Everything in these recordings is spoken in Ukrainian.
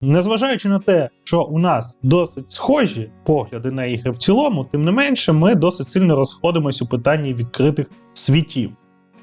незважаючи на те, що у нас досить схожі погляди на ігри в цілому, тим не менше, ми досить сильно розходимось у питанні відкритих світів.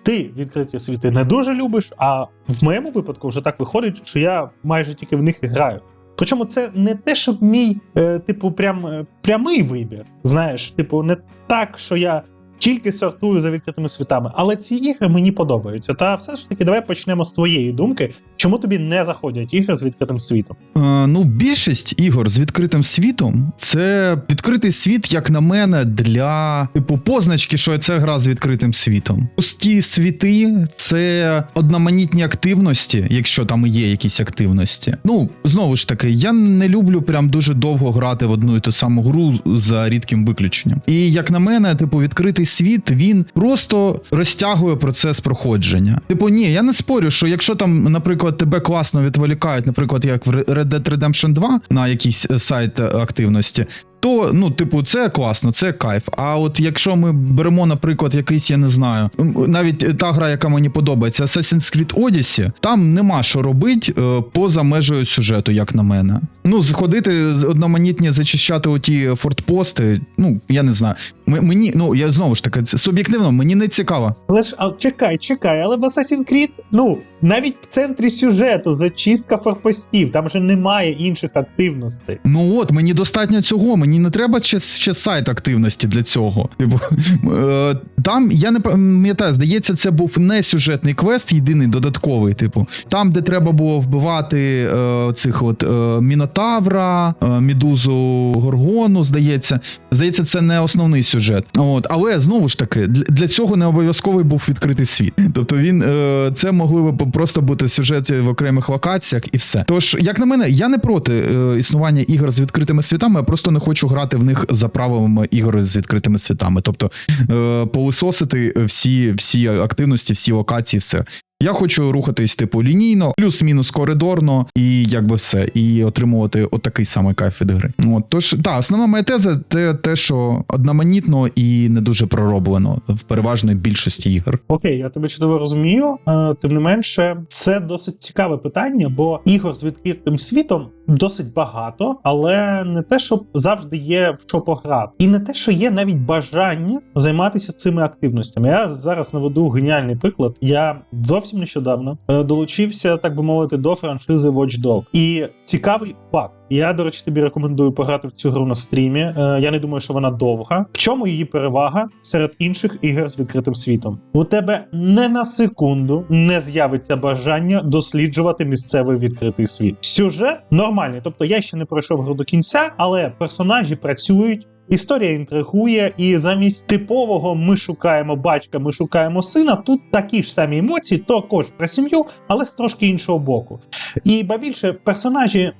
Ти відкриті світи не дуже любиш, а в моєму випадку вже так виходить, що я майже тільки в них і граю. Причому це не те, щоб мій, е, типу, прям е, прямий вибір. Знаєш, типу, не так, що я тільки сортую за відкритими світами, але ці ігри мені подобаються. Та все ж таки, давай почнемо з твоєї думки, чому тобі не заходять ігри з відкритим світом. Е, ну, більшість ігор з відкритим світом це відкритий світ, як на мене, для типу позначки, що це гра з відкритим світом. Пусті світи це одноманітні активності, якщо там і є якісь активності. Ну знову ж таки, я не люблю прям дуже довго грати в одну і ту саму гру за рідким виключенням. І як на мене, типу, відкритий світ він просто розтягує процес проходження. Типу, ні, я не спорю, що якщо там, наприклад, тебе класно відволікають, наприклад, як в Red Dead Redemption 2 на якийсь е, сайт е, активності. То, ну, типу, це класно, це кайф. А от якщо ми беремо, наприклад, якийсь, я не знаю, навіть та гра, яка мені подобається, Assassin's Creed Odyssey, там нема що робити е, поза межею сюжету, як на мене. Ну, сходити одноманітні зачищати оті фортпости, ну, я не знаю. Мені, ну, я знову ж таки, суб'єктивно, мені не цікаво. Але ж а, чекай, чекай, але в Assassin's Creed, ну, навіть в центрі сюжету зачистка форпостів, там же немає інших активностей. Ну от, мені достатньо цього, мені не треба ще, ще сайт активності для цього. Типу, е, там, я не пам'ятаю, здається, це був не сюжетний квест, єдиний додатковий, типу, там, де треба було вбивати е, цих от е, Мінотавра, е, Мідузу Горгону, здається. Здається, це не основний сюжет. От, але знову ж таки, для цього не обов'язковий був відкритий світ. Тобто він е, це могли б просто бути сюжет в окремих локаціях і все. Тож, як на мене, я не проти е, існування ігор з відкритими світами, я просто не хочу грати в них за правилами ігор з відкритими світами. Тобто е, полисосити всі, всі активності, всі локації, все. Я хочу рухатись типу лінійно, плюс-мінус коридорно, і якби все, і отримувати отакий самий кайф від гри. От тож, та основна моя теза те, те, що одноманітно і не дуже пророблено в переважної більшості ігор. Окей, я тебе чудово розумію. Е, Тим не менше, це досить цікаве питання, бо ігор з відкритим світом досить багато, але не те, що завжди є в що пограти, і не те, що є навіть бажання займатися цими активностями. Я зараз наведу геніальний приклад. Я зовсім нещодавно е, долучився, так би мовити, до франшизи Watch Dogs. І цікавий факт. Я, до речі, тобі рекомендую пограти в цю гру на стрімі. Е, Я не думаю, що вона довга. В чому її перевага серед інших ігор з відкритим світом? У тебе не на секунду не з'явиться бажання досліджувати місцевий відкритий світ. Сюжет нормальний, тобто я ще не пройшов гру до кінця, але персонажі працюють. Історія інтригує, і замість типового ми шукаємо батька, ми шукаємо сина. Тут такі ж самі емоції, також про сім'ю, але з трошки іншого боку. І ба більше персонажі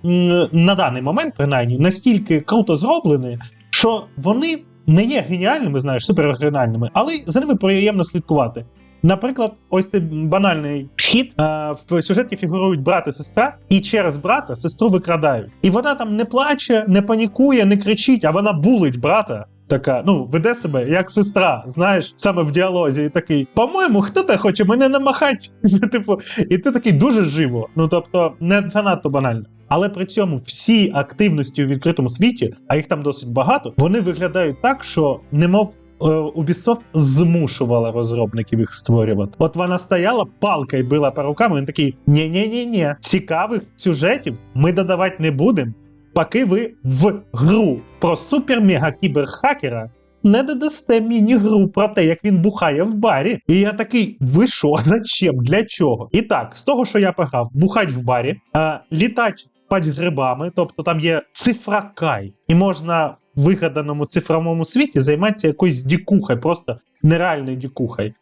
на даний момент, принаймні, настільки круто зроблені, що вони не є геніальними, знаєш, супергеніальними, але за ними приємно слідкувати. Наприклад, ось цей банальний хід е, в сюжеті фігурують брат і сестра, і через брата сестру викрадають. І вона там не плаче, не панікує, не кричить, а вона булить брата. Така, ну, веде себе як сестра, знаєш, саме в діалозі, і такий, по-моєму, хто те хоче мене намахати? типу, і ти такий дуже живо. Ну тобто, не занадто банально. Але при цьому всі активності у відкритому світі, а їх там досить багато, вони виглядають так, що немов. Е, Ubisoft змушувала розробників їх створювати. От вона стояла, палка й била по рукам, він такий: ні ні ні ні цікавих сюжетів ми додавати не будемо, поки ви в гру про супер-мега-кіберхакера не додасте міні-гру про те, як він бухає в барі. І я такий: ви що, зачем? Для чого? І так, з того, що я пограв, бухать в барі, а, літать пать грибами, тобто там є цифра кай, і можна вигаданому цифровому світі займатися якоюсь дікухою, просто нереальною дікухою.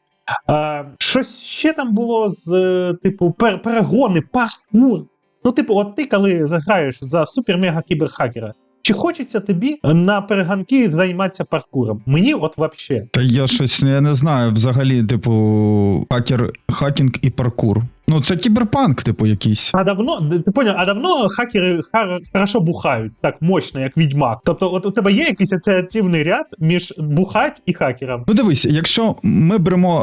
А, щось ще там було з е, типу перегони, паркур. Ну, типу, от ти коли заграєш за супер-мега-кіберхакера, чи хочеться тобі на перегонки займатися паркуром? Мені от вообще. Та я щось я не знаю взагалі, типу, хакер, хакінг і паркур. Ну, це кіберпанк, типу, якийсь. А давно, ти поняв, а давно хакери хар, хорошо бухають так мощно, як відьмак. Тобто, от у тебе є якийсь асоціативний ряд між бухать і хакером. Ну, дивись, якщо ми беремо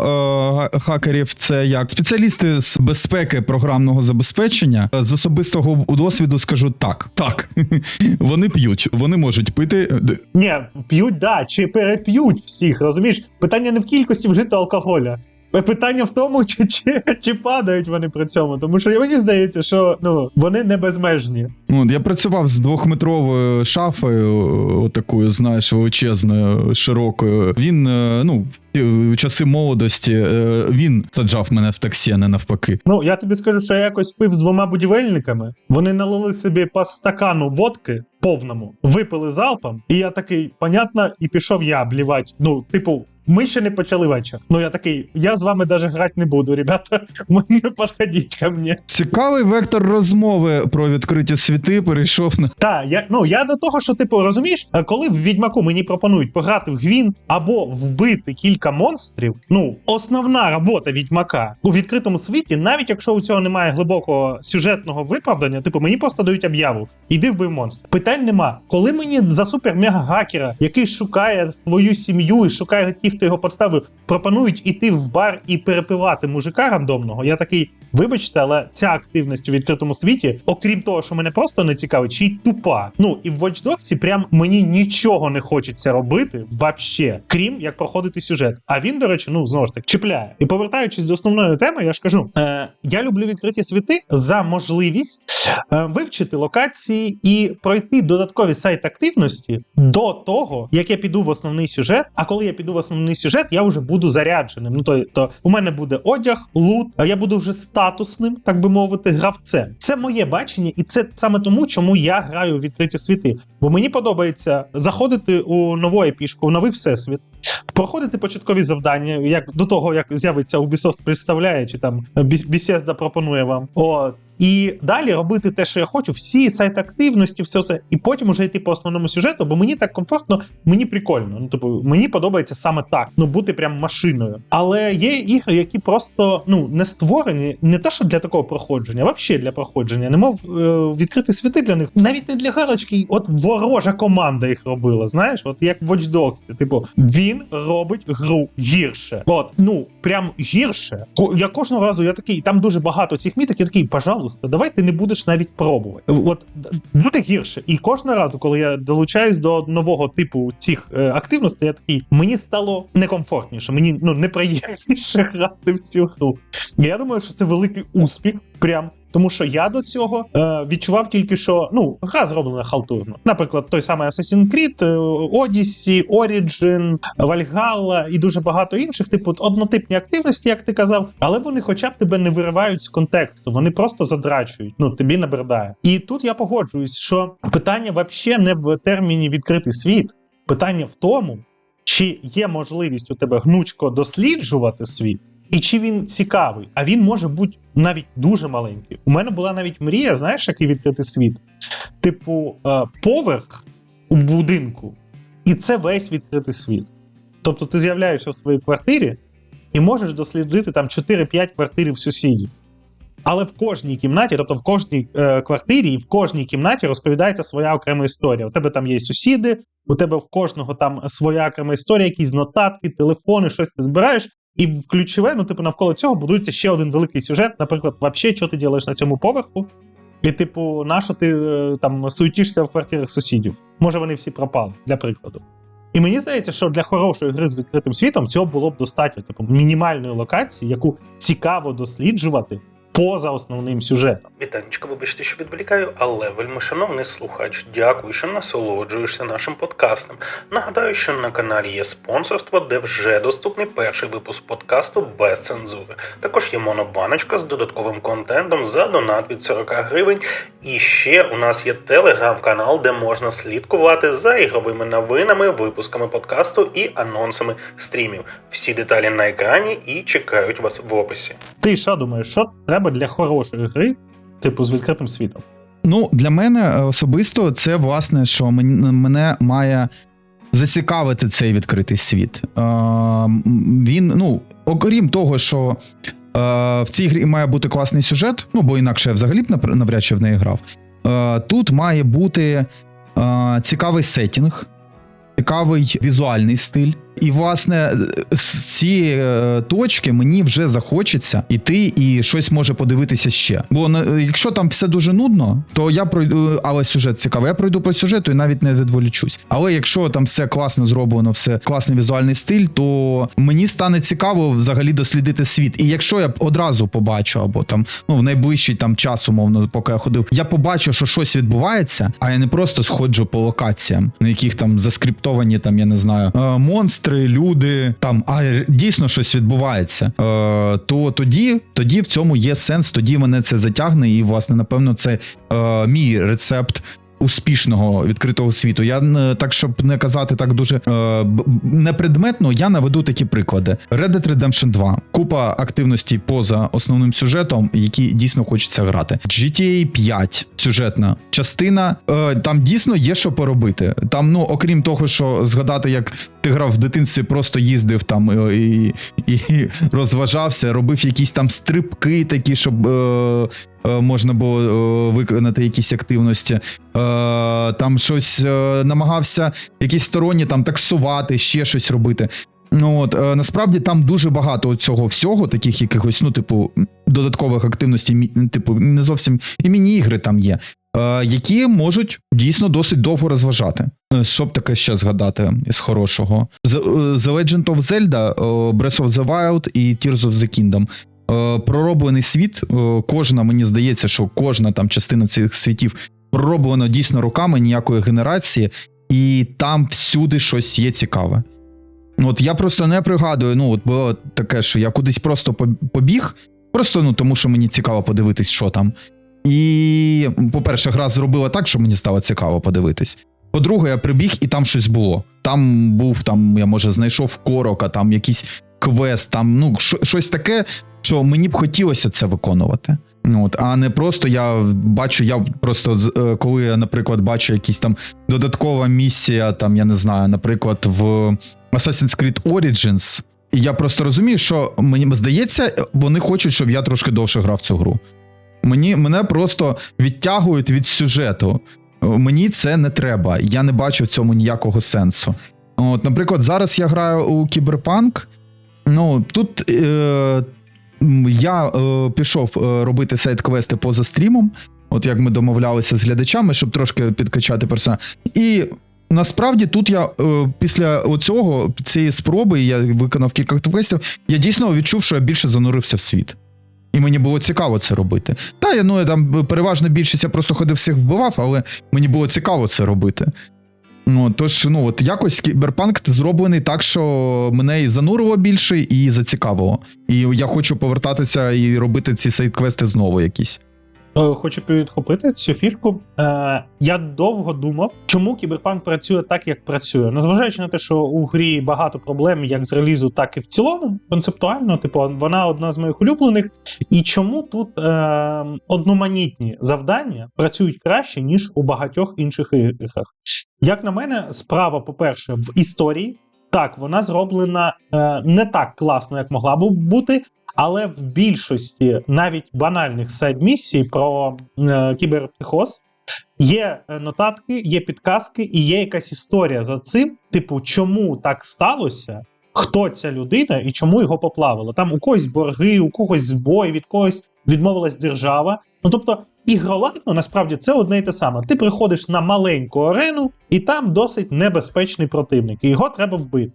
е, хакерів, це як спеціалісти з безпеки програмного забезпечення, е, з особистого досвіду скажу так. Так, вони п'ють, вони можуть пити. Ні, п'ють, да, чи переп'ють всіх, розумієш? Питання не в кількості вжитого алкоголя. Питання в тому, чи, чи, чи падають вони при цьому. Тому що мені здається, що ну вони не безмежні. Ну, от я працював з двохметровою шафою, е, отакою, знаєш, величезною, широкою. Він, е, ну, в часи молодості, е, він саджав мене в таксі, а не навпаки. Ну я тобі скажу, що я якось пив з двома будівельниками. Вони налили собі по стакану водки повному, випили залпом, і я такий, понятно, і пішов я блівати. Ну, типу. Ми ще не почали вечір. Ну я такий, я з вами даже грати не буду, ребята. Ви не підходіть ко мені. Цікавий вектор розмови про відкриті світи перейшов на Так, я ну я до того, що типу розумієш, е, коли в відьмаку мені пропонують пограти в гвинт або вбити кілька монстрів. Ну, основна робота відьмака у відкритому світі, навіть якщо у цього немає глибокого сюжетного виправдання, типу мені просто дають об'яву. Іди вбив монстр. Питань нема. Коли мені за супер мега гакера, який шукає свою сім'ю і шукає тих, хто його подставив, пропонують іти в бар і перепивати мужика рандомного. Я такий, вибачте, але ця активність у відкритому світі, окрім того, що мене просто не цікавить, чи й тупа. Ну і в Watch Dogs прям мені нічого не хочеться робити вообще, крім як проходити сюжет. А він, до речі, ну знову ж таки чіпляє. І повертаючись до основної теми, я ж кажу: е, я люблю відкриті світи за можливість е, вивчити локації і пройти додаткові сайт активності до того, як я піду в основний сюжет. А коли я піду в основний сюжет, я вже буду зарядженим. Ну то, то у мене буде одяг, лут, а я буду вже статусним, так би мовити, гравцем. Це моє бачення, і це саме тому, чому я граю у відкриті світи. Бо мені подобається заходити у нову епішку, в новий всесвіт. Проходити початкові завдання, як до того, як з'явиться Ubisoft представляє, чи там Bethesda пропонує вам. От. І далі робити те, що я хочу, всі сайт активності, все це, і потім уже йти по основному сюжету, бо мені так комфортно, мені прикольно. Ну, тобто, мені подобається саме так, ну бути прям машиною. Але є ігри, які просто ну не створені не те, що для такого проходження, а взагалі для проходження. Немов е, відкриті світи для них, навіть не для галочки. От ворожа команда їх робила. Знаєш, от як Watch Dogs, типу, він робить гру гірше. От, ну прям гірше. Я кожного разу я такий, там дуже багато цих міток, я такий, пожалуйста, давай ти не будеш навіть пробувати. От д- буде гірше. І кожного разу, коли я долучаюсь до нового типу цих е, активностей, я такий, мені стало некомфортніше, мені ну неприємніше грати в цю гру. Я думаю, що це великий успіх. Прям. Тому що я до цього е, відчував тільки, що ну гра зроблена халтурно. Наприклад, той самий Assassin's Creed, е, Odyssey, Origin, Valhalla і дуже багато інших, типу однотипні активності, як ти казав, але вони хоча б тебе не виривають з контексту, вони просто задрачують. Ну тобі набридає. І тут я погоджуюсь, що питання взагалі не в терміні відкритий світ. Питання в тому, чи є можливість у тебе гнучко досліджувати світ, і чи він цікавий, а він може бути навіть дуже маленький. У мене була навіть мрія, знаєш, який відкритий світ. Типу, е, поверх у будинку, і це весь відкритий світ. Тобто ти з'являєшся в своїй квартирі і можеш дослідити там 4-5 квартирів сусідів. Але в кожній кімнаті, тобто в кожній е, квартирі і в кожній кімнаті розповідається своя окрема історія. У тебе там є сусіди, у тебе в кожного там своя окрема історія, якісь нотатки, телефони, щось ти збираєш. І ключове, ну, типу, навколо цього будується ще один великий сюжет. Наприклад, вообще, що ти робиш на цьому поверху? І, типу, на що ти е, там суетишся в квартирах сусідів? Може, вони всі пропали, для прикладу. І мені здається, що для хорошої гри з відкритим світом цього було б достатньо, типу, мінімальної локації, яку цікаво досліджувати поза основним сюжетом. Вітанечка, вибачте, що відволікаю, але вельми шановний слухач, дякую, що насолоджуєшся нашим подкастом. Нагадаю, що на каналі є спонсорство, де вже доступний перший випуск подкасту без цензури. Також є монобаночка з додатковим контентом за донат від 40 гривень. І ще у нас є телеграм-канал, де можна слідкувати за ігровими новинами, випусками подкасту і анонсами стрімів. Всі деталі на екрані і чекають вас в описі. Ти що думаєш, що треба для хорошої гри, типу, з відкритим світом? Ну, для мене е, особисто це власне, що мен- мене має зацікавити цей відкритий світ. Е, Він, ну, окрім того, що в цій грі має бути класний сюжет, ну бо інакше я взагалі б навряд чи в неї грав. Е, тут має бути е, цікавий сетінг, цікавий візуальний стиль. І, власне, з цієї е, точки мені вже захочеться іти і щось може подивитися ще. Бо на- якщо там все дуже нудно, то я пройду, але сюжет цікавий. Я пройду по сюжету і навіть не відволічусь. Але якщо там все класно зроблено, все класний візуальний стиль, то мені стане цікаво взагалі дослідити світ. І якщо я одразу побачу, або там ну в найближчий там час, умовно, поки я ходив, я побачу, що щось відбувається, а я не просто сходжу по локаціям, на яких там заскриптовані, там я не знаю, е, монстри, люди, там а дійсно щось відбувається. Е, то тоді, тоді в цьому є сенс, тоді мене це затягне, і власне, напевно, це е, мій рецепт. Успішного відкритого світу. Я е, так, щоб не казати так дуже е, непредметно, я наведу такі приклади: Red Dead Redemption 2. Купа активностей поза основним сюжетом, які дійсно хочеться грати. GTA 5 сюжетна частина. Е, там дійсно є що поробити. Там, ну окрім того, що згадати, як ти грав в дитинстві, просто їздив там е, і, і розважався, робив якісь там стрибки, такі, щоб. Е, е, Можна було е, виконати якісь активності, Е, там щось е, намагався, якісь сторонні там таксувати, ще щось робити. Ну от е, насправді там дуже багато цього всього, таких якихось, ну, типу, додаткових активностей, типу, не зовсім і міні-ігри там є, які можуть дійсно досить довго розважати. Е, Що б таке ще згадати із хорошого? The, е, The Legend of Zelda, е, Breath of the Wild і Tears of the Kingdom. Е, Пророблений світ, е, кожна, мені здається, що кожна там частина цих світів пророблена дійсно руками ніякої генерації, і там всюди щось є цікаве. От я просто не пригадую, ну, от було таке, що я кудись просто побіг, просто ну, тому що мені цікаво подивитись, що там. І, по-перше, гра зробила так, що мені стало цікаво подивитись. По-друге, я прибіг і там щось було. Там був, там, я може знайшов корока, там якийсь квест, там, ну, що- щось таке, що мені б хотілося це виконувати. Ну, От, а не просто я бачу, я просто е, коли я, наприклад, бачу якісь там додаткова місія, там, я не знаю, наприклад, в Assassin's Creed Origins, і я просто розумію, що мені здається, вони хочуть, щоб я трошки довше грав цю гру. Мені, мене просто відтягують від сюжету. Мені це не треба. Я не бачу в цьому ніякого сенсу. От, наприклад, зараз я граю у Кіберпанк. Ну, тут е, я е, пішов е, робити сайт-квести поза стрімом, от як ми домовлялися з глядачами, щоб трошки підкачати персонаж. І насправді тут я е, після цього, цієї спроби, я виконав кілька квестів, я дійсно відчув, що я більше занурився в світ. І мені було цікаво це робити. Та, я, ну, я там переважно більшість я просто ходив всіх вбивав, але мені було цікаво це робити. Ну, тож, ну, от якось кіберпанк зроблений так, що мене і занурило більше, і зацікавило. І я хочу повертатися і робити ці сайт-квести знову якісь. Е, Хочу підхопити цю фішку. Е, я довго думав, чому кіберпанк працює так, як працює. Незважаючи на те, що у грі багато проблем як з релізу, так і в цілому, концептуально, типу, вона одна з моїх улюблених. І чому тут е, одноманітні завдання працюють краще, ніж у багатьох інших іграх? Як на мене, справа, по-перше, в історії. Так, вона зроблена е, не так класно, як могла б бути, але в більшості навіть банальних сайд-місій про е, кіберпсихоз є е, нотатки, є підказки і є якась історія за цим. Типу, чому так сталося? Хто ця людина і чому його поплавило? Там у когось борги, у когось збой, від когось відмовилась держава. Ну тобто, ігроладно насправді це одне і те саме. Ти приходиш на маленьку арену, і там досить небезпечний противник, і його треба вбити.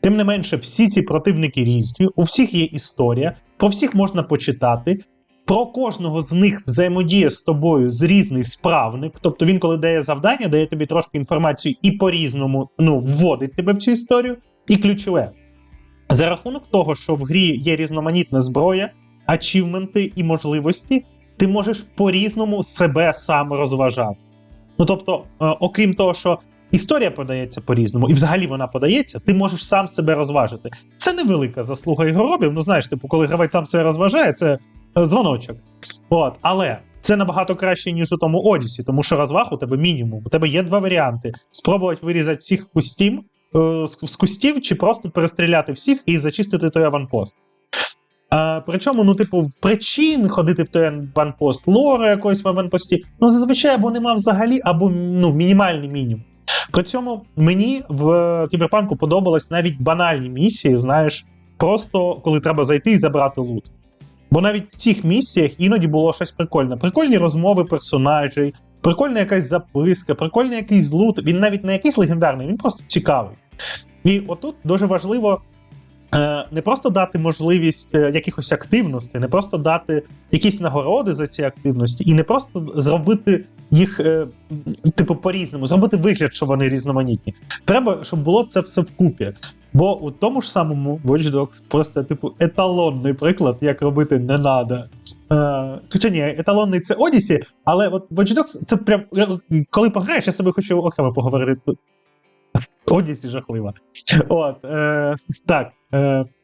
Тим не менше, всі ці противники різні, у всіх є історія, про всіх можна почитати. Про кожного з них взаємодіє з тобою з різний справник. Тобто він, коли дає завдання, дає тобі трошки інформацію і по-різному ну, вводить тебе в цю історію. І ключове. За рахунок того, що в грі є різноманітна зброя, ачівменти і можливості, ти можеш по-різному себе сам розважати. Ну тобто, е, окрім того, що історія подається по-різному, і взагалі вона подається, ти можеш сам себе розважити. Це невелика заслуга ігоробів. Ну знаєш, типу, коли гравець сам себе розважає, це е, дзвоночок. От, але це набагато краще, ніж у тому Одісі, тому що розваг у тебе мінімум. У тебе є два варіанти: спробувати вирізати всіх кустів, е, з, з кустів, чи просто перестріляти всіх і зачистити той аванпост. А, причому, ну, типу, причин ходити в той аванпост, лора якоїсь в аванпості, ну зазвичай або нема взагалі, або ну, мінімальний мінімум. При цьому мені в кіберпанку подобались навіть банальні місії, знаєш, просто коли треба зайти і забрати лут. Бо навіть в цих місіях іноді було щось прикольне. Прикольні розмови персонажей, прикольна якась записка, прикольний якийсь лут. Він навіть не якийсь легендарний, він просто цікавий. І отут дуже важливо не просто дати можливість е, якихось активностей, не просто дати якісь нагороди за ці активності, і не просто зробити їх, е, типу, по-різному, зробити вигляд, що вони різноманітні. Треба, щоб було це все вкупі. Бо у тому ж самому Watch Dogs просто, типу, еталонний приклад, як робити не надо. Е, хоча ні, еталонний це Одісі, але от Watch Dogs це прям. е, Коли пограєш, я тобою хочу окремо поговорити. Одісі жахлива. От, е, так, е,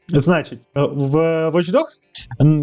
значить, е, в Watch Dogs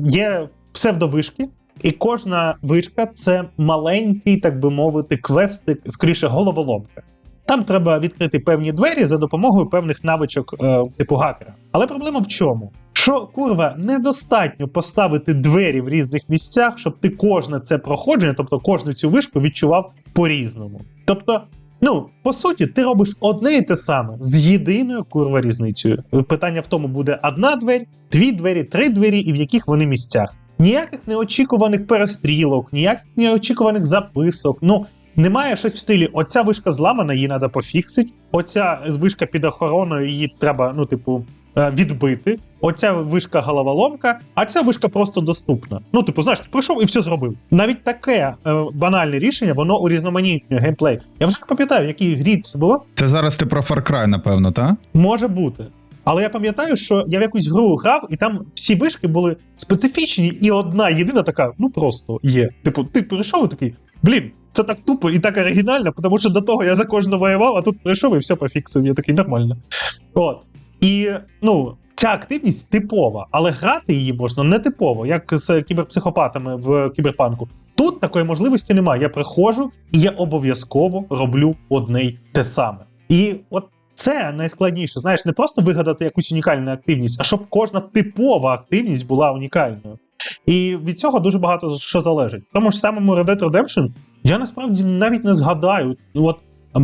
є псевдовишки, і кожна вишка це маленький, так би мовити, квестик, скоріше, головоломка. Там треба відкрити певні двері за допомогою певних навичок е, типу гакера. Але проблема в чому? Що курва недостатньо поставити двері в різних місцях, щоб ти кожне це проходження, тобто кожну цю вишку відчував по-різному. Тобто, ну по суті, ти робиш одне і те саме з єдиною курва різницею. Питання в тому буде одна двері, дві двері, три двері, і в яких вони місцях. Ніяких неочікуваних перестрілок, ніяких неочікуваних записок. Ну немає щось в стилі: оця вишка зламана, її треба пофіксити. Оця вишка під охороною, її треба, ну, типу, е, відбити. Оця вишка головоломка, а ця вишка просто доступна. Ну, типу, знаєш, ти прийшов і все зробив. Навіть таке е, банальне рішення, воно урізноманітнює геймплей. Я вже не пам'ятаю, в якій грі це було. Це зараз ти про Far Cry, напевно, та? Може бути. Але я пам'ятаю, що я в якусь гру грав, і там всі вишки були специфічні, і одна єдина така, ну просто є. Типу, ти прийшов і такий, блін, це так тупо і так оригінально, тому що до того я за кожну воював, а тут прийшов і все пофіксив. Я такий нормально. От. І ну, ця активність типова, але грати її можна не типово, як з кіберпсихопатами в кіберпанку. Тут такої можливості немає. Я приходжу і я обов'язково роблю одне й те саме. І от це найскладніше, знаєш, не просто вигадати якусь унікальну активність, а щоб кожна типова активність була унікальною. І від цього дуже багато що залежить. В тому ж самому Red Dead Redemption я насправді навіть не згадаю ну, от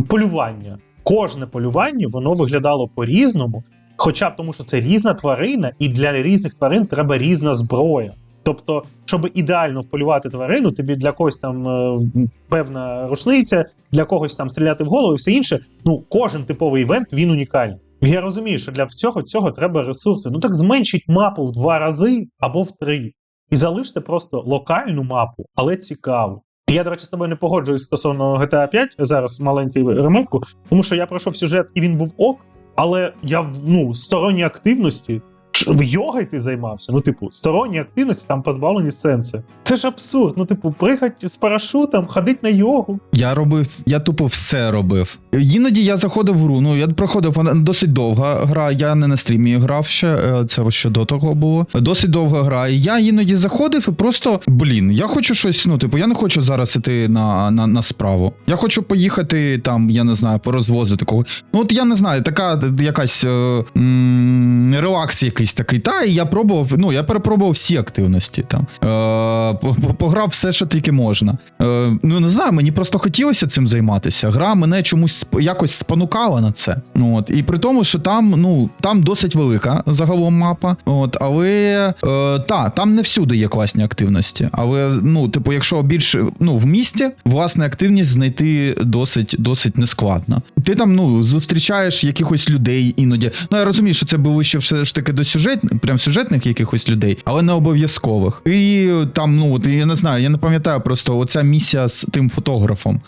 полювання. Кожне полювання воно виглядало по-різному, хоча б тому, що це різна тварина, і для різних тварин треба різна зброя. Тобто, щоб ідеально вполювати тварину, тобі для когось там е, певна рушниця, для когось там стріляти в голову і все інше. Ну, кожен типовий івент він унікальний. Я розумію, що для всього цього треба ресурси. Ну так зменшіть мапу в два рази або в три. І залиште просто локальну мапу, але цікаву. Я, до речі, з тобою не погоджуюсь стосовно GTA 5, зараз маленький ремовку, тому що я пройшов сюжет і він був ок, але я в ну, сторонній активності. В йогой ти займався? Ну, типу, сторонні активності там позбавлені сенси. Це ж абсурд. Ну, типу, приїхати з парашутом, ходити на йогу. Я робив, я тупо все робив. Іноді я заходив в гру. Ну я проходив вона досить довга гра. Я не на стрімі грав ще. е, Це ще до того було. Досить довга гра. І я іноді заходив і просто блін, я хочу щось. Ну, типу, я не хочу зараз іти на, на, на справу. Я хочу поїхати там, я не знаю, порозвозити кого. Ну от я не знаю, така якась е, м, релакс якийсь такий. Та і я пробував. Ну я перепробував всі активності там. Е, по- по- пограв все, що тільки можна. Е, ну не знаю, мені просто хотілося цим займатися. Гра мене чомусь якось спонукала на це. Ну, От. І при тому, що там, ну, там досить велика загалом мапа. От, але е, та, там не всюди є класні активності. Але, ну, типу, якщо більше ну, в місті, власне, активність знайти досить, досить нескладно. Ти там, ну, зустрічаєш якихось людей іноді. Ну, я розумію, що це було ще все ж таки до сюжет, прям сюжетних якихось людей, але не обов'язкових. І там, ну, от, я не знаю, я не пам'ятаю просто оця місія з тим фотографом,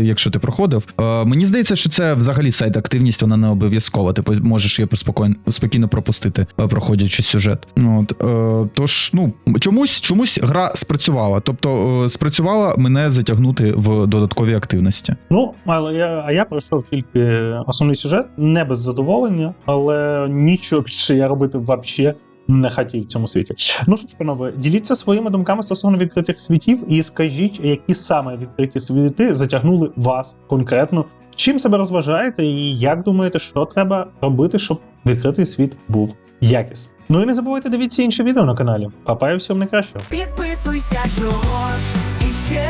якщо ти проходив. Е, мені здається, що це взагалі сайт активність, вона не обов'язкова. Ти по- можеш її спокійно, спокійно пропустити, е, проходячи сюжет. Ну, От, е, тож, ну, чомусь, чомусь гра спрацювала. Тобто, е, спрацювала мене затягнути в додаткові активності. Ну, але я, а я пройшов тільки основний сюжет, не без задоволення, але нічого більше я робити взагалі не хотів в цьому світі. Ну що ж, панове, діліться своїми думками стосовно відкритих світів і скажіть, які саме відкриті світи затягнули вас конкретно чим себе розважаєте, і як думаєте, що треба робити, щоб відкритий світ був якісним. Ну і не забувайте дивіться інші відео на каналі. Папа і всього найкращого. Підписуйся, чого ж іще